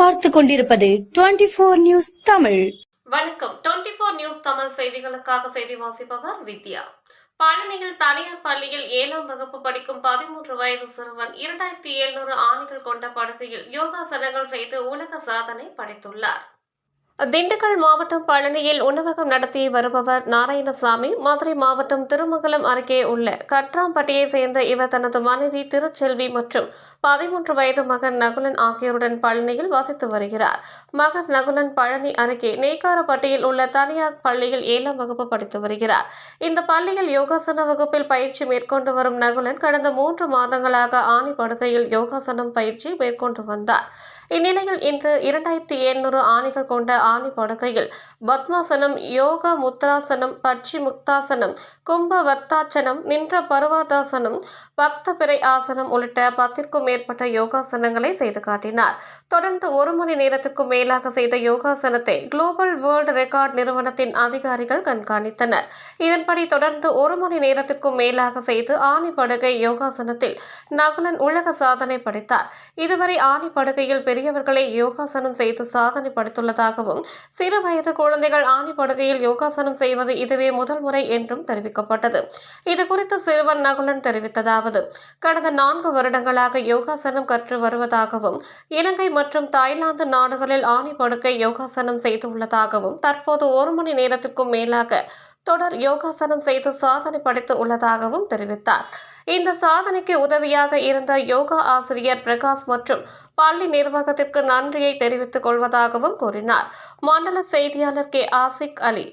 பார்த்து கொண்டிருப்பது twenty four news Tamil. வணக்கம். டுவெண்டி போர் நியூஸ் தமிழ் செய்திகளுக்காக செய்தி வாசிப்பவர் வித்யா. பழனியில் தனியார் பள்ளியில் ஏழாம் வகுப்பு படிக்கும் பதிமூன்று வயது சிறுவன் இரண்டாயிரத்தி எழுநூறு ஆணைகள் கொண்ட படுக்கையில் யோகாசனங்கள் செய்து உலக சாதனை படைத்துள்ளார். திண்டுக்கல் மாவட்டம் பழனியில் உணவகம் நடத்தி வருபவர் நாராயணசாமி. மதுரை மாவட்டம் திருமங்கலம் அருகே உள்ள கட்ராம்பட்டியை சேர்ந்த இவர் தனது மனைவி திருச்செல்வி மற்றும் பதிமூன்று வயது மகன் நகுலன் ஆகியோருடன் பழனியில் வசித்து வருகிறார். மகன் நகுலன் பழனி அருகே நெய்காரப்பட்டியில் உள்ள தனியார் பள்ளியில் ஏழாம் வகுப்பு படித்து வருகிறார். இந்த பள்ளியில் யோகாசன வகுப்பில் பயிற்சி மேற்கொண்டு வரும் நகுலன் கடந்த மூன்று மாதங்களாக ஆணி படுகையில் யோகாசனம் பயிற்சி மேற்கொண்டு வந்தார். இந்நிலையில் இன்று இரண்டாயிரத்தி எழுநூறு ஆணிகள் கொண்ட ஆணி படுக்கையில் பத்மாசனம் யோக முத்ராசனம் பட்சி முக்தாசனம் கும்ப வர்த்தாச்சனம் நின்ற பருவாதாசனம் பக்த பிறை ஆசனம் உள்ளிட்ட பத்திற்கும் மேற்பட்ட யோகாசனங்களை செய்து காட்டினார். தொடர்ந்து ஒரு மணி நேரத்திற்கும் மேலாக செய்த யோகாசனத்தை குளோபல் வேர்ல்டு ரெக்கார்ட் நிறுவனத்தின் அதிகாரிகள் கண்காணித்தனர். இதன்படி தொடர்ந்து ஒரு மணி நேரத்திற்கும் மேலாக செய்து ஆணி படுகை யோகாசனத்தில் நகுலன் உலக சாதனை படைத்தார். இதுவரை ஆணி படுகையில் பெரியவர்களை யோகாசனம் செய்து சாதனை படுத்துள்ளதாகவும் சிறு வயது குழந்தைகள் ஆணி படுகையில் யோகாசனம் செய்வது இதுவே முதல் முறை என்றும் தெரிவிக்கப்பட்டது. இதுகுறித்து சிறுவன் நகுலன் தெரிவித்ததாவது கடந்த நான்கு வருடங்களாக யோகாசனம் கற்று வருவதாகவும் இலங்கை மற்றும் தாய்லாந்து நாடுகளில் ஆணி படுக்கை யோகாசனம் செய்துள்ளதாகவும் தற்போது ஒரு மணி நேரத்திற்கும் மேலாக தொடர் யோகாசனம் செய்து சாதனை படைத்து உள்ளதாகவும் தெரிவித்தார். இந்த சாதனைக்கு உதவியாக இருந்த யோகா ஆசிரியர் பிரகாஷ் மற்றும் பள்ளி நிர்வாகத்திற்கு நன்றியை தெரிவித்துக் கொள்வதாகவும் கூறினார். மண்டல செய்தியாளர் கே. ஆசிக் அலி.